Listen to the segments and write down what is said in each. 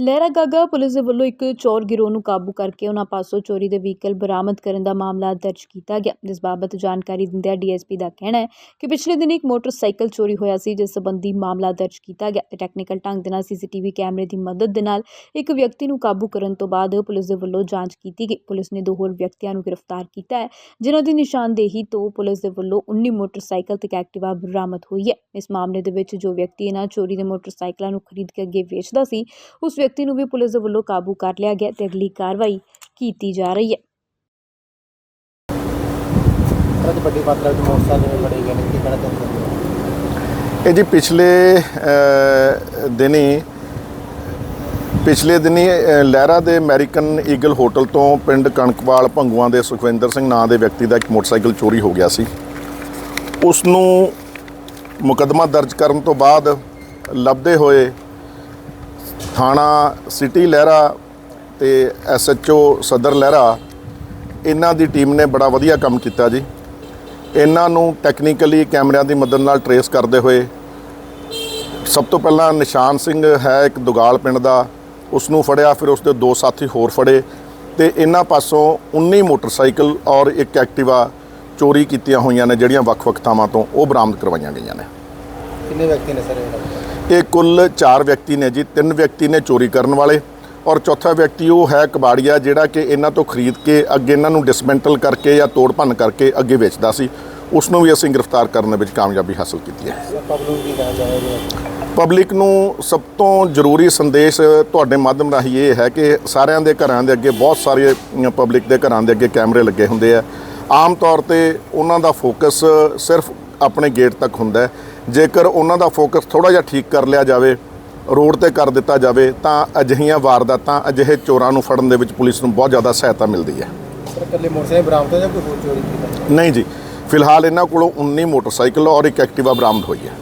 ਲਹਿਰਾ Gaga police ਦੇ ਵੱਲੋਂ ਇੱਕ ਚੋਰ ਗਿਰੋਹ ਨੂੰ ਕਾਬੂ ਕਰਕੇ ਉਹਨਾਂ ਪਾਸੋਂ ਚੋਰੀ ਦੇ ਵਹੀਕਲ ਬਰਾਮਦ ਕਰਨ ਦਾ ਮਾਮਲਾ ਦਰਜ ਕੀਤਾ ਗਿਆ। ਜਿਸ ਬਾਬਤ ਜਾਣਕਾਰੀ ਦਿੰਦਿਆਂ ਡੀਐਸਪੀ ਦਾ ਕਹਿਣਾ ਹੈ ਕਿ ਪਿਛਲੇ ਦਿਨ ਇੱਕ ਮੋਟਰਸਾਈਕਲ ਚੋਰੀ ਹੋਇਆ ਸੀ, ਜਿਸ ਸੰਬੰਧੀ ਮਾਮਲਾ ਦਰਜ ਕੀਤਾ ਗਿਆ। ਤੇ ਟੈਕਨੀਕਲ ਢੰਗ ਦੇ ਨਾਲ ਸੀਸੀਟੀਵੀ ਕੈਮਰੇ ਦੀ ਮਦਦ ਦੇ ਨਾਲ ਇੱਕ ਵਿਅਕਤੀ ਨੂੰ ਕਾਬੂ ਕਰਨ ਤੋਂ ਬਾਅਦ ਪੁਲਿਸ ਦੇ ਵੱਲੋਂ ਜਾਂਚ ਕੀਤੀ ਗਈ। ਪੁਲਿਸ ਨੇ ਦੋ ਹੋਰ ਵਿਅਕਤੀਆਂ ਨੂੰ ਗ੍ਰਿਫਤਾਰ ਕੀਤਾ ਹੈ, ਜਿਨ੍ਹਾਂ ਦੀ ਨਿਸ਼ਾਨਦੇਹੀ ਤੋਂ ਪੁਲਿਸ ਦੇ ਵੱਲੋਂ 19 ਮੋਟਰਸਾਈਕਲ ਤੇ ਐਕਟਿਵਾ ਬਰਾਮਦ ਹੋਈ ਹੈ। ਇਸ ਮਾਮਲੇ ਦੇ ਵਿੱਚ ਜੋ ਵਿਅਕਤੀ ਇਹਨਾਂ ਚੋਰੀ ਦੇ ਮੋਟਰਸਾਈਕਲਾਂ ਨੂੰ ਖਰੀਦ ਕੇ ਅੱਗੇ ਵੇਚਦਾ ਸੀ, ਉਸ ਵਿਅਕਤੀ ਨੂੰ ਵੀ ਪੁਲਿਸ ਦੇ ਵੱਲੋਂ ਕਾਬੂ ਕਰ ਲਿਆ ਗਿਆ ਤੇ ਅਗਲੀ ਕਾਰਵਾਈ ਕੀਤੀ ਜਾ ਰਹੀ ਹੈ। ਬਹੁਤ ਵੱਡੀ ਮਾਤਰਾ ਵਿੱਚ ਮੋਟਰਸਾਈਕਲ ਫੜੇ ਗਏ ਨੇ ਕੀ ਕਹਿਣਾ ਚਾਹੁੰਦੇ ਹੋ? ਇਹ ਜੀ ਪਿਛਲੇ ਅ, ਦਿਨੀ ਪਿਛਲੇ ਦਿਨੀ ਲਹਿਰਾ ਦੇ ਅਮਰੀਕਨ ਈਗਲ ਹੋਟਲ ਤੋਂ ਪਿੰਡ ਕਣਕਵਾਲ ਭੰਗੂਆਂ ਦੇ ਸੁਖਵਿੰਦਰ ਸਿੰਘ ਨਾਂ ਦੇ ਵਿਅਕਤੀ ਦਾ ਇੱਕ ਮੋਟਰਸਾਈਕਲ ਚੋਰੀ ਹੋ ਗਿਆ ਸੀ। ਉਸ ਨੂੰ ਮੁਕੱਦਮਾ ਦਰਜ ਕਰਨ ਤੋਂ ਬਾਅਦ ਲੱਭਦੇ ਹੋਏ ਥਾਣਾ ਸਿਟੀ ਲਹਿਰਾ ਤੇ ਐਸਐਚਓ ਸਦਰ ਲਹਿਰਾ, ਇਹਨਾਂ ਦੀ ਟੀਮ ਨੇ ਬੜਾ ਵਧੀਆ ਕੰਮ ਕੀਤਾ ਜੀ। ਇਹਨਾਂ ਨੂੰ ਟੈਕਨੀਕਲੀ ਕੈਮਰਿਆਂ ਦੀ ਮਦਦ ਨਾਲ ਟਰੇਸ ਕਰਦੇ ਹੋਏ, ਸਭ ਤੋਂ ਪਹਿਲਾਂ ਨਿਸ਼ਾਨ ਸਿੰਘ ਹੈ ਇੱਕ ਦੁਗਾਲ ਪਿੰਡ ਦਾ ਉਸ ਨੂੰ ਫੜਿਆ, ਫਿਰ ਉਸ ਦੇ ਦੋ ਸਾਥੀ ਹੋਰ ਫੜੇ ਤੇ ਇਹਨਾਂ ਪਾਸੋਂ 19 ਮੋਟਰਸਾਈਕਲ ਔਰ ਇੱਕ ਐਕਟਿਵਾ ਚੋਰੀ ਕੀਤੀਆਂ ਹੋਈਆਂ ਨੇ, ਜਿਹੜੀਆਂ ਵੱਖ-ਵੱਖ ਥਾਵਾਂ ਤੋਂ ਉਹ ਬਰਾਮਦ ਕਰਵਾਈਆਂ ਗਈਆਂ ਨੇ। ਕਿੰਨੇ ਵਿਅਕਤੀ ਨੇ ਸਰ ਇਹ ਕੁੱਲ 4 ਵਿਅਕਤੀ ਨੇ ਜੀ ਤਿੰਨ ਵਿਅਕਤੀ ਨੇ ਚੋਰੀ ਕਰਨ ਵਾਲੇ ਔਰ ਚੌਥਾ ਵਿਅਕਤੀ ਉਹ ਹੈ ਕਬਾੜੀਆ ਜਿਹੜਾ ਕਿ ਇਹਨਾਂ ਤੋਂ ਖਰੀਦ ਕੇ ਅੱਗੇ ਇਹਨਾਂ ਨੂੰ ਡਿਸਮੈਂਟਲ ਕਰਕੇ ਜਾਂ ਤੋੜ ਭੰਨ ਕਰਕੇ ਅੱਗੇ ਵੇਚਦਾ ਸੀ। ਉਸ ਨੂੰ ਵੀ ਅਸੀਂ ਗ੍ਰਿਫਤਾਰ ਕਰਨ ਦੇ ਵਿੱਚ ਕਾਮਯਾਬੀ ਹਾਸਲ ਕੀਤੀ ਹੈ। ਪਬਲਿਕ ਨੂੰ ਸਭ ਤੋਂ ਜ਼ਰੂਰੀ ਸੰਦੇਸ਼ ਤੁਹਾਡੇ ਮਾਧਿਅਮ ਰਾਹੀਂ ਇਹ ਹੈ ਕਿ ਸਾਰਿਆਂ ਦੇ ਘਰਾਂ ਦੇ ਅੱਗੇ ਬਹੁਤ ਸਾਰੇ ਪਬਲਿਕ ਦੇ ਘਰਾਂ ਦੇ ਅੱਗੇ ਕੈਮਰੇ ਲੱਗੇ ਹੁੰਦੇ ਆ। ਆਮ ਤੌਰ ਤੇ ਉਹਨਾਂ ਦਾ ਫੋਕਸ ਸਿਰਫ ਆਪਣੇ ਗੇਟ ਤੱਕ ਹੁੰਦਾ ਹੈ। ਜੇਕਰ ਉਹਨਾਂ ਦਾ ਫੋਕਸ ਥੋੜਾ ਜਿਹਾ ਠੀਕ ਕਰ ਲਿਆ ਜਾਵੇ ਰੋਡ ਤੇ ਕਰ ਦਿੱਤਾ ਜਾਵੇ ਤਾਂ ਅਜਿਹੀਆਂ ਵਾਰਦਾਤਾਂ ਅਜਿਹੇ ਚੋਰਾਂ ਨੂੰ ਫੜਨ ਦੇ ਵਿੱਚ ਪੁਲਿਸ ਨੂੰ ਬਹੁਤ ਜ਼ਿਆਦਾ ਸਹਾਇਤਾ ਮਿਲਦੀ ਹੈ। ਇਕੱਲੇ ਮੋਟਰਸਾਈਕਲ ਬਰਾਮਦ ਹੋਇਆ ਜਾਂ ਕੋਈ ਹੋਰ ਚੋਰੀ ਕੀਤੀ ਨਹੀਂ ਜੀ ਫਿਲਹਾਲ ਇਹਨਾਂ ਕੋਲੋਂ 19 ਮੋਟਰਸਾਈਕਲ ਔਰ ਇੱਕ ਐਕਟਿਵਾ ਬਰਾਮਦ ਹੋਈ ਹੈ।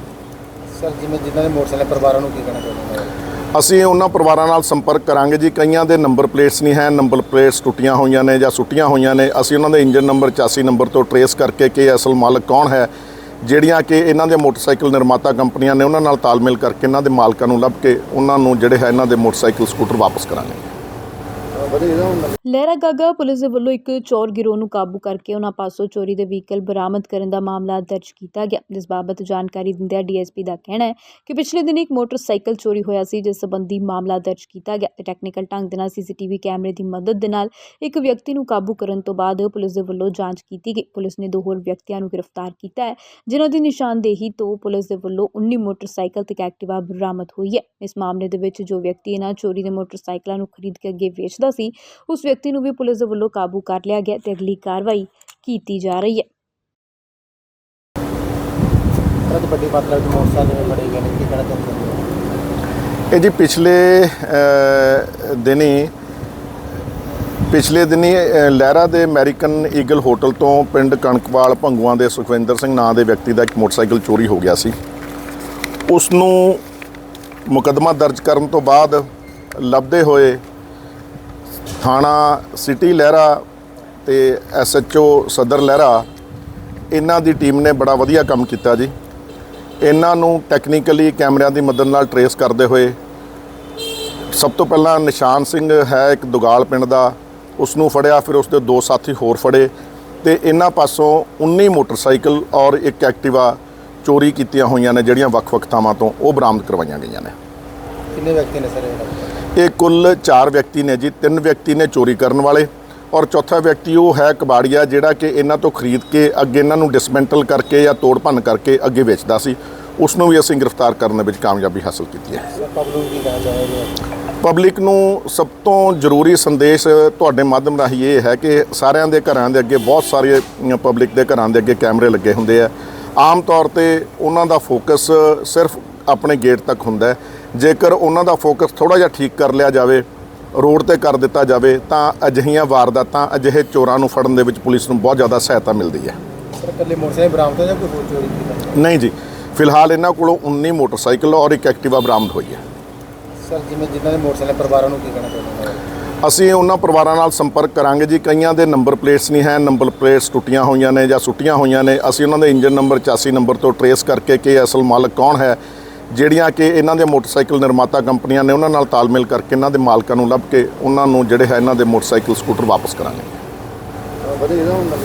ਸਰ ਜਿਵੇਂ ਜਿਨ੍ਹਾਂ ਦੇ ਮੋਟਰਸਾਈਕਲ ਪਰਿਵਾਰਾਂ ਨੂੰ ਕੀ ਕਹਿਣਾ ਚਾਹੁੰਦੇ ਹੋ? ਅਸੀਂ ਉਹਨਾਂ ਪਰਿਵਾਰਾਂ ਨਾਲ ਸੰਪਰਕ ਕਰਾਂਗੇ ਜੀ ਕਈਆਂ ਦੇ ਨੰਬਰ ਪਲੇਟਸ ਨਹੀਂ ਹੈ ਨੰਬਰ ਪਲੇਟਸ ਟੁੱਟੀਆਂ ਹੋਈਆਂ ਨੇ ਜਾਂ ਸੁੱਟੀਆਂ ਹੋਈਆਂ ਨੇ। ਅਸੀਂ ਉਹਨਾਂ ਦੇ ਇੰਜਨ ਨੰਬਰ 84 ਨੰਬਰ ਤੋਂ ਟਰੇਸ ਕਰਕੇ ਕਿ ਅਸਲ ਮਾਲਕ ਕੌਣ ਹੈ ਜਿਹੜੀਆਂ ਕਿ ਇਹਨਾਂ ਦੇ ਮੋਟਰਸਾਈਕਲ ਨਿਰਮਾਤਾ ਕੰਪਨੀਆਂ ਨੇ ਉਹਨਾਂ ਨਾਲ ਤਾਲਮੇਲ ਕਰਕੇ ਇਹਨਾਂ ਦੇ ਮਾਲਕਾਂ ਨੂੰ ਲੱਭ ਕੇ ਉਹਨਾਂ ਨੂੰ ਜਿਹੜੇ ਹੈ ਇਹਨਾਂ ਦੇ ਮੋਟਰਸਾਈਕਲ, ਸਕੂਟਰ ਵਾਪਸ ਕਰਾਂਗੇ ਲਹਿਰਾ ਗਾਗਾ ਪੁਲਿਸ ਦੇ ਵੱਲੋਂ ਇੱਕ ਚੋਰ ਗਿਰੋਹ ਨੂੰ ਕਾਬੂ ਕਰਕੇ ਉਹਨਾਂ ਪਾਸੋਂ ਚੋਰੀ ਦੇ ਵਹੀਕਲ ਬਰਾਮਦ ਕਰਨ ਦਾ ਮਾਮਲਾ ਦਰਜ ਕੀਤਾ ਗਿਆ। ਜਿਸ ਬਾਬਤ ਜਾਣਕਾਰੀ ਦਿੰਦਿਆਂ ਡੀਐਸਪੀ ਦਾ ਕਹਿਣਾ ਹੈ ਕਿ ਪਿਛਲੇ ਦਿਨ ਇੱਕ ਮੋਟਰਸਾਈਕਲ ਚੋਰੀ ਹੋਇਆ ਸੀ, ਜਿਸ ਸੰਬੰਧੀ ਮਾਮਲਾ ਦਰਜ ਕੀਤਾ ਗਿਆ। ਤੇ ਟੈਕਨੀਕਲ ਢੰਗ ਦੇ ਨਾਲ ਸੀਸੀਟੀਵੀ ਕੈਮਰੇ ਦੀ ਮਦਦ ਦੇ ਨਾਲ ਇੱਕ ਵਿਅਕਤੀ ਨੂੰ ਕਾਬੂ ਕਰਨ ਤੋਂ ਬਾਅਦ ਪੁਲਿਸ ਦੇ ਵੱਲੋਂ ਜਾਂਚ ਕੀਤੀ ਗਈ। ਪੁਲਿਸ ਨੇ ਦੋ ਹੋਰ ਵਿਅਕਤੀਆਂ ਨੂੰ ਗ੍ਰਿਫਤਾਰ ਕੀਤਾ ਹੈ, ਜਿਨ੍ਹਾਂ ਦੀ ਨਿਸ਼ਾਨਦੇਹੀ ਤੋਂ ਪੁਲਿਸ ਦੇ ਵੱਲੋਂ 19 ਮੋਟਰਸਾਈਕਲ ਤੇ ਐਕਟਿਵਾ ਬਰਾਮਦ ਹੋਈ ਹੈ। ਇਸ ਮਾਮਲੇ ਦੇ ਵਿੱਚ ਜੋ ਵਿਅਕਤੀ ਇਹਨਾਂ ਚੋਰੀ ਦੇ ਮੋਟਰਸਾਈਕਲਾਂ ਨੂੰ ਖਰੀਦ ਕੇ ਅੱਗੇ ਵੇਚਦਾ ਸੀ। ਉਸ ਵਿਅਕਤੀ ਨੂੰ ਵੀ ਪੁਲਿਸ ਦੇ ਵੱਲੋਂ ਕਾਬੂ ਕਰ ਲਿਆ ਗਿਆ ਤੇ ਅਗਲੀ ਕਾਰਵਾਈ ਕੀਤੀ ਜਾ ਰਹੀ ਹੈ। ਬਹੁਤ ਵੱਡੀ ਮਾਤਰਾ ਵਿੱਚ ਮੋਟਰਸਾਈਕਲ ਫੜੇ ਗਏ ਨੇ? ਕੀ ਕਹਿਣਾ ਚਾਹੁੰਦੇ ਹੋ? ਇਹ ਜੀ ਪਿਛਲੇ ਅ, ਦਿਨੀ ਪਿਛਲੇ ਦਿਨੀ ਲਹਿਰਾ ਦੇ ਅਮਰੀਕਨ ਈਗਲ ਹੋਟਲ ਤੋਂ ਪਿੰਡ ਕਣਕਵਾਲ ਭੰਗੂਆਂ ਦੇ ਸੁਖਵਿੰਦਰ ਸਿੰਘ ਨਾਂ ਦੇ ਵਿਅਕਤੀ ਦਾ ਇੱਕ ਮੋਟਰਸਾਈਕਲ ਚੋਰੀ ਹੋ ਗਿਆ ਸੀ। ਉਸ ਨੂੰ ਮੁਕੱਦਮਾ ਦਰਜ ਕਰਨ ਤੋਂ ਬਾਅਦ ਲੱਭਦੇ ਹੋਏ ਥਾਣਾ ਸਿਟੀ ਲਹਿਰਾ ਤੇ ਐਸਐਚਓ ਸਦਰ ਲਹਿਰਾ, ਇਹਨਾਂ ਦੀ ਟੀਮ ਨੇ ਬੜਾ ਵਧੀਆ ਕੰਮ ਕੀਤਾ ਜੀ। ਇਹਨਾਂ ਨੂੰ ਟੈਕਨੀਕਲੀ ਕੈਮਰਿਆਂ ਦੀ ਮਦਦ ਨਾਲ ਟਰੇਸ ਕਰਦੇ ਹੋਏ, ਸਭ ਤੋਂ ਪਹਿਲਾਂ ਨਿਸ਼ਾਨ ਸਿੰਘ ਹੈ ਇੱਕ ਦੁਗਾਲ ਪਿੰਡ ਦਾ ਉਸ ਨੂੰ ਫੜਿਆ, ਫਿਰ ਉਸ ਦੇ ਦੋ ਸਾਥੀ ਹੋਰ ਫੜੇ ਤੇ ਇਹਨਾਂ ਪਾਸੋਂ 19 ਮੋਟਰਸਾਈਕਲ ਔਰ ਇੱਕ ਐਕਟਿਵਾ ਚੋਰੀ ਕੀਤੀਆਂ ਹੋਈਆਂ ਨੇ, ਜਿਹੜੀਆਂ ਵੱਖ-ਵੱਖ ਥਾਵਾਂ ਤੋਂ ਉਹ ਬਰਾਮਦ ਕਰਵਾਈਆਂ ਗਈਆਂ ਨੇ। ਕਿੰਨੇ ਵਿਅਕਤੀ ਨੇ ਸਰ ਇਹ ਕੁੱਲ 4 ਵਿਅਕਤੀ ਨੇ ਜੀ ਤਿੰਨ ਵਿਅਕਤੀ ਨੇ ਚੋਰੀ ਕਰਨ ਵਾਲੇ ਔਰ ਚੌਥਾ ਵਿਅਕਤੀ ਉਹ ਹੈ ਕਬਾੜੀਆ ਜਿਹੜਾ ਕਿ ਇਹਨਾਂ ਤੋਂ ਖਰੀਦ ਕੇ ਅੱਗੇ ਇਹਨਾਂ ਨੂੰ ਡਿਸਮੈਂਟਲ ਕਰਕੇ ਜਾਂ ਤੋੜ ਭੰਨ ਕਰਕੇ ਅੱਗੇ ਵੇਚਦਾ ਸੀ। ਉਸ ਨੂੰ ਵੀ ਅਸੀਂ ਗ੍ਰਿਫਤਾਰ ਕਰਨ ਦੇ ਵਿੱਚ ਕਾਮਯਾਬੀ ਹਾਸਲ ਕੀਤੀ ਹੈ। ਪਬਲਿਕ ਨੂੰ ਸਭ ਤੋਂ ਜ਼ਰੂਰੀ ਸੰਦੇਸ਼ ਤੁਹਾਡੇ ਮਾਧਿਅਮ ਰਾਹੀਂ ਇਹ ਹੈ ਕਿ ਸਾਰਿਆਂ ਦੇ ਘਰਾਂ ਦੇ ਅੱਗੇ ਬਹੁਤ ਸਾਰੇ ਪਬਲਿਕ ਦੇ ਘਰਾਂ ਦੇ ਅੱਗੇ ਕੈਮਰੇ ਲੱਗੇ ਹੁੰਦੇ ਆ। ਆਮ ਤੌਰ ਤੇ ਉਹਨਾਂ ਦਾ ਫੋਕਸ ਸਿਰਫ ਆਪਣੇ ਗੇਟ ਤੱਕ ਹੁੰਦਾ ਹੈ। ਜੇਕਰ ਉਹਨਾਂ ਦਾ ਫੋਕਸ ਥੋੜਾ ਜਿਹਾ ਠੀਕ ਕਰ ਲਿਆ ਜਾਵੇ ਰੋਡ ਤੇ ਕਰ ਦਿੱਤਾ ਜਾਵੇ ਤਾਂ ਅਜਿਹੀਆਂ ਵਾਰਦਾਤਾਂ ਅਜਿਹੇ ਚੋਰਾਂ ਨੂੰ ਫੜਨ ਦੇ ਵਿੱਚ ਪੁਲਿਸ ਨੂੰ ਬਹੁਤ ਜ਼ਿਆਦਾ ਸਹਾਇਤਾ ਮਿਲਦੀ ਹੈ। ਸਰ ਇਕੱਲੇ ਮੋਟਰਸਾਈਕਲ ਬਰਾਮਦ ਹੋਇਆ ਜਾਂ ਕੋਈ ਹੋਰ ਚੋਰੀ ਕੀਤੀ? ਨਹੀਂ ਜੀ ਫਿਲਹਾਲ ਇਹਨਾਂ ਕੋਲੋਂ 19 ਮੋਟਰਸਾਈਕਲ ਔਰ ਇੱਕ ਐਕਟਿਵਾ ਬਰਾਮਦ ਹੋਈ ਹੈ। ਸਰ ਜਿਵੇਂ ਜਿਨ੍ਹਾਂ ਦੇ ਮੋਟਰਸਾਈਕਲ ਪਰਿਵਾਰਾਂ ਨੂੰ ਕੀ ਕਹਿਣਾ ਚਾਹੁੰਦੇ ਹੋ? ਅਸੀਂ ਉਹਨਾਂ ਪਰਿਵਾਰਾਂ ਨਾਲ ਸੰਪਰਕ ਕਰਾਂਗੇ ਜੀ ਕਈਆਂ ਦੇ ਨੰਬਰ ਪਲੇਟਸ ਨਹੀਂ ਹੈ ਨੰਬਰ ਪਲੇਟਸ ਟੁੱਟੀਆਂ ਹੋਈਆਂ ਨੇ ਜਾਂ ਸੁੱਟੀਆਂ ਹੋਈਆਂ ਨੇ ਅਸੀਂ ਉਹਨਾਂ ਦੇ ਇੰਜਨ ਨੰਬਰ 84 ਨੰਬਰ ਤੋਂ ਟਰੇਸ ਕਰਕੇ ਕਿ ਅਸਲ ਮਾਲਕ ਕੌਣ ਹੈ ਜਿਹੜੀਆਂ ਕਿ ਇਹਨਾਂ ਦੇ ਮੋਟਰਸਾਈਕਲ ਨਿਰਮਾਤਾ ਕੰਪਨੀਆਂ ਨੇ ਉਹਨਾਂ ਨਾਲ ਤਾਲਮੇਲ ਕਰਕੇ ਇਹਨਾਂ ਦੇ ਮਾਲਕਾਂ ਨੂੰ ਲੱਭ ਕੇ ਉਹਨਾਂ ਨੂੰ ਜਿਹੜੇ ਹੈ ਇਹਨਾਂ ਦੇ ਮੋਟਰਸਾਈਕਲ, ਸਕੂਟਰ ਵਾਪਸ ਕਰਾਂਗੇ।